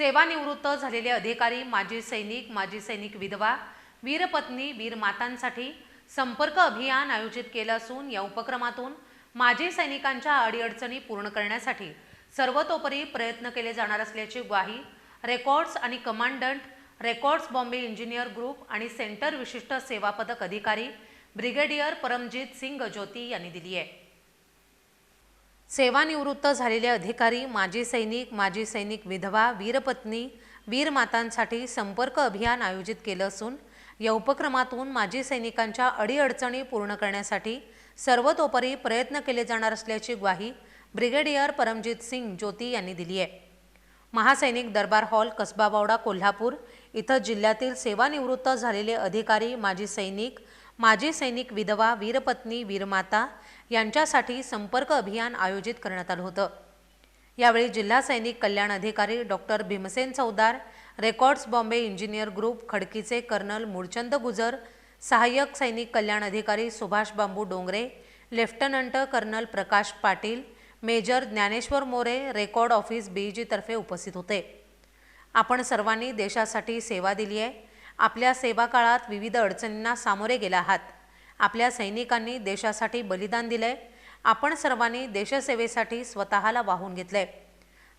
सेवानिवृत्त झालेले अधिकारी माजी सैनिक माजी सैनिक विधवा वीरपत्नी वीरमातांसाठी संपर्क अभियान आयोजित केलं असून या उपक्रमातून माजी सैनिकांच्या अडीअडचणी पूर्ण करण्यासाठी सर्वतोपरी प्रयत्न केले जाणार असल्याची ग्वाही रेकॉर्ड्स आणि commandant records Bombay engineer group आणि सेंटर विशिष्ट सेवा पदक अधिकारी ब्रिगेडियर परमजीत सिंग ज्योती यांनी दिली आहे. सेवानिवृत्त झालेले अधिकारी माजी सैनिक माजी सैनिक विधवा वीरपत्नी वीरमातांसाठी संपर्क अभियान आयोजित केलं असून या उपक्रमातून माजी सैनिकांच्या अडीअडचणी पूर्ण करण्यासाठी सर्वतोपरी प्रयत्न केले जाणार असल्याची ग्वाही ब्रिगेडियर परमजित सिंग ज्योती यांनी दिली आहे. महासैनिक दरबार हॉल कसबाबावडा कोल्हापूर इथं जिल्ह्यातील सेवानिवृत्त झालेले अधिकारी माजी सैनिक माजी सैनिक विधवा वीरपत्नी वीरमाता यांच्यासाठी संपर्क अभियान आयोजित करण्यात आलं होतं. यावेळी जिल्हा सैनिक कल्याण अधिकारी doctor Bhimsen Choudar records Bombay engineer group खडकीचे colonel Mulchand Gujar सहाय्यक सैनिक कल्याण अधिकारी Subhash Bambu Dongre lieutenant colonel Prakash Patil major Dnyaneshwar More record office बीईजीतर्फे उपस्थित होते. आपण सर्वांनी देशासाठी सेवा दिली आहे. आपल्या सेवा काळात विविध अडचणींना सामोरे गेला आहात. आपल्या सैनिकांनी देशासाठी बलिदान दिलंय. आपण सर्वांनी देशसेवेसाठी स्वतःला वाहून घेतलंय.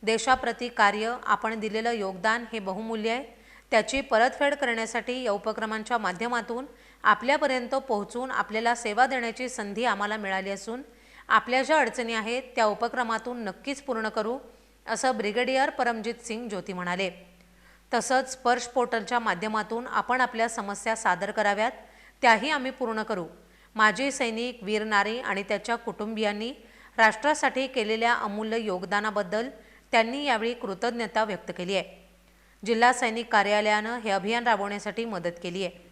देशाप्रती कार्य आपण दिलेलं योगदान हे बहुमूल्य आहे. त्याची परतफेड करण्यासाठी या उपक्रमांच्या माध्यमातून आपल्यापर्यंत पोहोचून आपल्याला सेवा देण्याची संधी आम्हाला मिळाली असून आपल्या ज्या अडचणी आहेत त्या उपक्रमातून नक्कीच पूर्ण करू असं ब्रिगेडियर परमजित सिंग ज्योती म्हणाले. तसंच स्पर्श पोर्टलच्या माध्यमातून आपण आपल्या समस्या सादर कराव्यात त्याही आम्ही पूर्ण करू. माजी सैनिक वीर नारी आणि त्याच्या कुटुंबियांनी राष्ट्रासाठी केलेल्या अमूल्य योगदानाबद्दल त्यांनी यावेळी कृतज्ञता व्यक्त केली आहे. जिल्हा सैनिक कार्यालयानं हे अभियान राबवण्यासाठी मदत केली आहे.